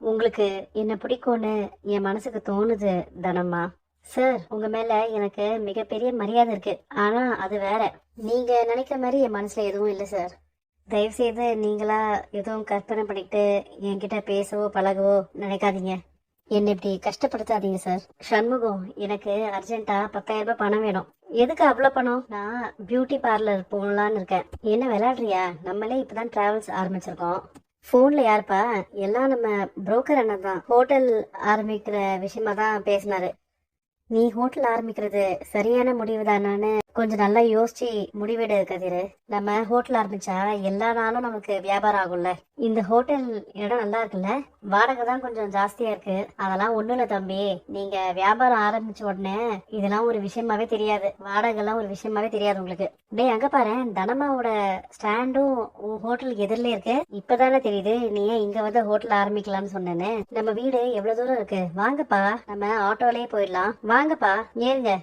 உங்களுக்கு என்ன பிடிக்கும்னு என் மனசுக்கு தோணுது தனம்மா. சார் உங்க மேல எனக்கு மிகப்பெரிய மரியாதை இருக்கு. ஆனா அது வேற. நீங்க நினைக்கிற மாதிரி என் மனசுல எதுவும் இல்லை சார் தயவு செய்து நீங்களா எதுவும் கற்பனை பண்ணிட்டு என்கிட்ட பேசவோ பழகவோ நினைக்காதீங்க. என்னை இப்படி கஷ்டப்படுத்தாதீங்க சார் சண்முகம் எனக்கு அர்ஜென்ட்டா பத்தாயிரம் ரூபாய் பணம் வேணும். எதுக்கு அவ்வளோ பணம்? நான் பியூட்டி பார்லர் போகலான்னு இருக்கேன். என்ன விளையாடுறியா? நம்மளே இப்பதான் டிராவல்ஸ் ஆரம்பிச்சிருக்கோம். ஃபோனில் யாருப்பா? எல்லாம் நம்ம புரோக்கர் அண்ணன் தான். ஹோட்டல் ஆரம்பிக்கிற விஷயமா தான் பேசினாரு. நீ ஹோட்டல் ஆரம்பிக்கிறது சரியான முடிவு தானான்னு கொஞ்சம் நல்லா யோசிச்சு முடிவெடு கதிரு. நம்ம ஹோட்டல் ஆரம்பிச்சா எல்லா நாளும் நமக்கு வியாபாரம் ஆகும்ல. இந்த ஹோட்டல் இடம் நல்லா இருக்குல்ல? வாடகை தான் கொஞ்சம் ஜாஸ்தியா இருக்கு. அதெல்லாம் ஒண்ணும் இல்ல தம்பி. நீங்க வியாபாரம் ஆரம்பிச்ச உடனே இதெல்லாம் ஒரு விஷயமாவே தெரியாது. வாடகை எல்லாம் ஒரு விஷயமாவே தெரியாது உங்களுக்கு. டேய் அங்க பாரு. தனமாவோட ஸ்டாண்டும் உன் ஹோட்டலுக்கு எதிரில இருக்கு. இப்பதானே தெரியுது. நீ ஏன் இங்க வந்து ஹோட்டல் ஆரம்பிக்கலாம்னு சொன்னேன்னு. நம்ம வீடு எவ்வளவு தூரம் இருக்கு? வாங்கப்பா. நம்ம ஆட்டோலயே போயிடலாம். வாங்கப்பா. ஏறுங்க.